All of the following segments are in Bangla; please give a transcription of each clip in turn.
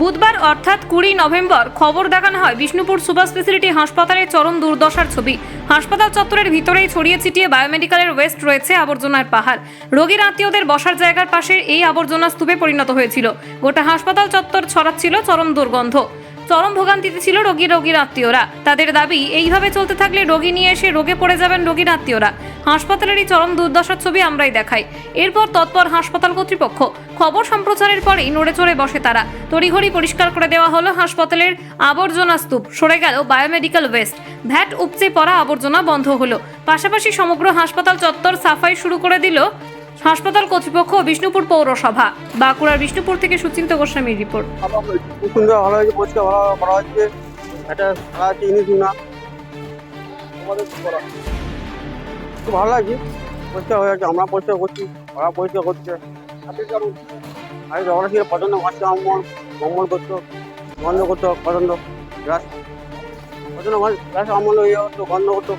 বুধবার অর্থাৎ কুড়ি নভেম্বর খবর দেখানো হয় বিষ্ণুপুর সুপার স্পেশালিটি হাসপাতালে চরম দুর্দশার ছবি। হাসপাতাল চত্বরের ভিতরেই ছড়িয়ে ছিটিয়ে বায়োমেডিক্যালের ওয়েস্ট রয়েছে আবর্জনার পাহাড়। রোগীর আত্মীয়দের বসার জায়গার পাশে এই আবর্জনা স্তূপে পরিণত হয়েছিল। গোটা হাসপাতাল চত্বর ছড়াচ্ছিল চরম দুর্গন্ধ। চরম ভোগান্তিতে ছিল রোগী রোগীর আত্মীয়রা। তাদের দাবি, এইভাবে চলতে থাকলে রোগী নিয়ে এসে রোগে পড়ে যাবেন রোগীর আত্মীয়রা। হাসপাতালেরই চরম দুর্দশার ছবি আমরাই দেখাই। এরপর তৎপর হাসপাতাল কর্তৃপক্ষ খবর সম্প্রচারের পরেই নড়ে চড়ে বসে তারা। তড়িঘড়ি পরিষ্কার করে দেওয়া হলো হাসপাতালের আবর্জনা স্তূপ, সরে গেল বায়োমেডিক্যাল ওয়েস্ট। ভ্যাট উপচে পড়া আবর্জনা বন্ধ হলো। পাশাপাশি সমগ্র হাসপাতাল চত্বর সাফাই শুরু করে দিল হাসপাতাল কর্তৃপক্ষ বিষ্ণুপুর পৌরসভা। বাঁকুড়ার বিষ্ণুপুর থেকে সুচিন্ত গোস্বামীর রিপোর্ট। সুন্দর ভালো হয়েছে পরিষ্কার ভালো লাগছে হয়ে যাচ্ছে আমরা পরিষ্কার করছি ওরা পরিষ্কার করছে আপনি কেমন করছে আমার মঙ্গল করতো বন্ধ করতো পছন্দ গ্যাস পছন্দ গ্যাস ইয়ে হতো বন্ধ করতো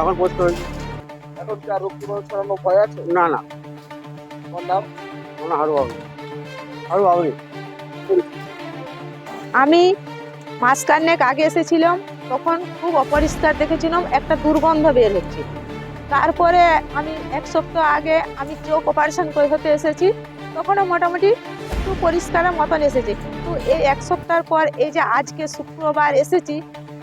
এখন পরিষ্কার হয়েছে। এখন কি আর রোগ জীবাণু ভয় আছে? না না। তোমার নাম? না হারু হবে হারু হবে আমি মাসখানেক আগে এসেছিলাম তখন খুব অপরিষ্কার দেখেছিলাম একটা দুর্গন্ধ বের হচ্ছে। তারপরে আমি এক সপ্তাহ আগে আমি চোখ অপারেশন করে হতে এসেছি তখনও মোটামুটি একটু পরিষ্কারের মতন এসেছে। কিন্তু এই এক সপ্তাহ পর এই যে আজকে শুক্রবার এসেছি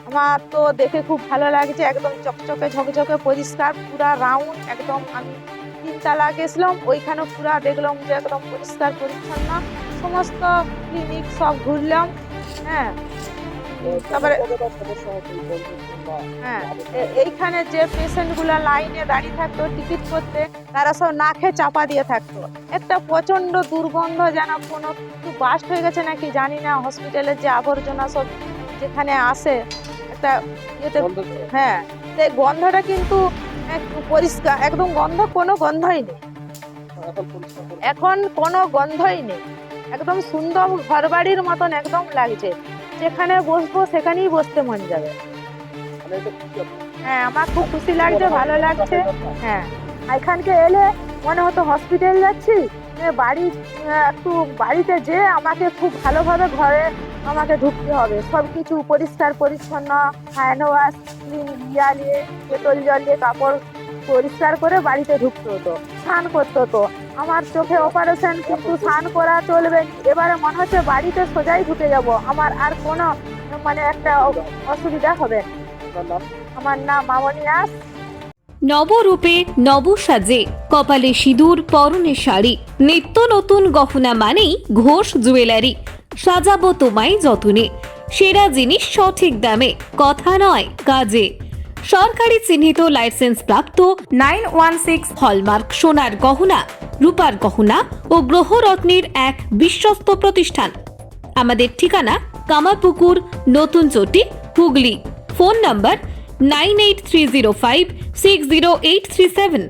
আমার তো দেখে খুব ভালো লাগছে, একদম চকচকে ঝকঝকে পরিষ্কার, পুরা রাউন্ড একদম আমি তিনতলা গেছিলাম ওইখানে পুরা দেখলাম যে একদম পরিষ্কার পরিচ্ছন্ন, সমস্ত ক্লিনিক সব ঘুরলাম হ্যাঁ। তারপরে হ্যাঁ এইখানে যে পেশেন্টগুলা লাইনে দাঁড়িয়ে থাকতো টিকিট করতে, তারা সব না খেয়ে চাপা দিয়ে থাকতো। একটা প্রচণ্ড দুর্গন্ধ যেন কোনো কিছু বাস্ট হয়ে গেছে নাকি জানি না হসপিটালের যে আবর্জনা সব যেখানে আসে একটা ইয়েতে হ্যাঁ সেই গন্ধটা কিন্তু পরিষ্কার একদম গন্ধ কোনো গন্ধই নেই। এখন কোনো গন্ধই নেই। একদম সুন্দর ঘরবাড়ির মতন একদম লাগছে। যেখানে বসবো সেখানেই বসতে মন যাবে? হ্যাঁ আমার খুব খুশি লাগছে ভালো লাগছে। হ্যাঁ। এখানকে এলে মনে হতো হসপিটাল যাচ্ছি বাড়ি একটু বাড়িতে যে আমাকে খুব ভালোভাবে ঘরে আমাকে ঢুকতে হবে সব কিছু পরিষ্কার, পরিচ্ছন্ন হ্যান্ড ওয়াশ ইয়া নিয়ে পেট্রোল জল দিয়ে কাপড় পরিষ্কার করে বাড়িতে ঢুকতে হতো, স্নান করতে হতো আমার চোখে অপারেশন কিন্তু স্নান করা চলবে। এবারে মনে হচ্ছে বাড়িতে সোজাই ঢুকে যাব আমার আর কোনো মানে একটা অসুবিধা হবে। আমার নাম মামনি দাস নবরূপে নব সাজে কপালে সিঁদুর, পরনে শাড়ি। নিত্য নতুন গহনা মানেই ঘোষ জুয়েলারি। সাজাবো তোমায় যতনে। সেরা জিনিস সঠিক দামে, কথা নয় কাজে। সরকারি চিহ্নিত লাইসেন্স প্রাপ্ত নাইন ওয়ান সিক্স হলমার্ক সোনার গহনা, রূপার গহনা ও গ্রহরত্নের এক বিশ্বস্ত প্রতিষ্ঠান। আমাদের ঠিকানা Kamarpukur, Natun Chati, Hooghly. Phone number nine eight three zero five six zero eight three seven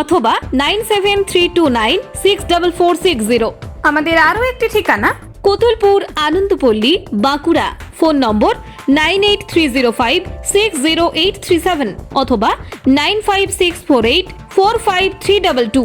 অথবা nine seven three two nine six double four six zero. আমাদের আরও একটি ঠিকানা? Kotulpur Anandapalli Bankura. Phone number nine eight three zero five six zero eight three seven অথবা nine five six four eight four five three double two.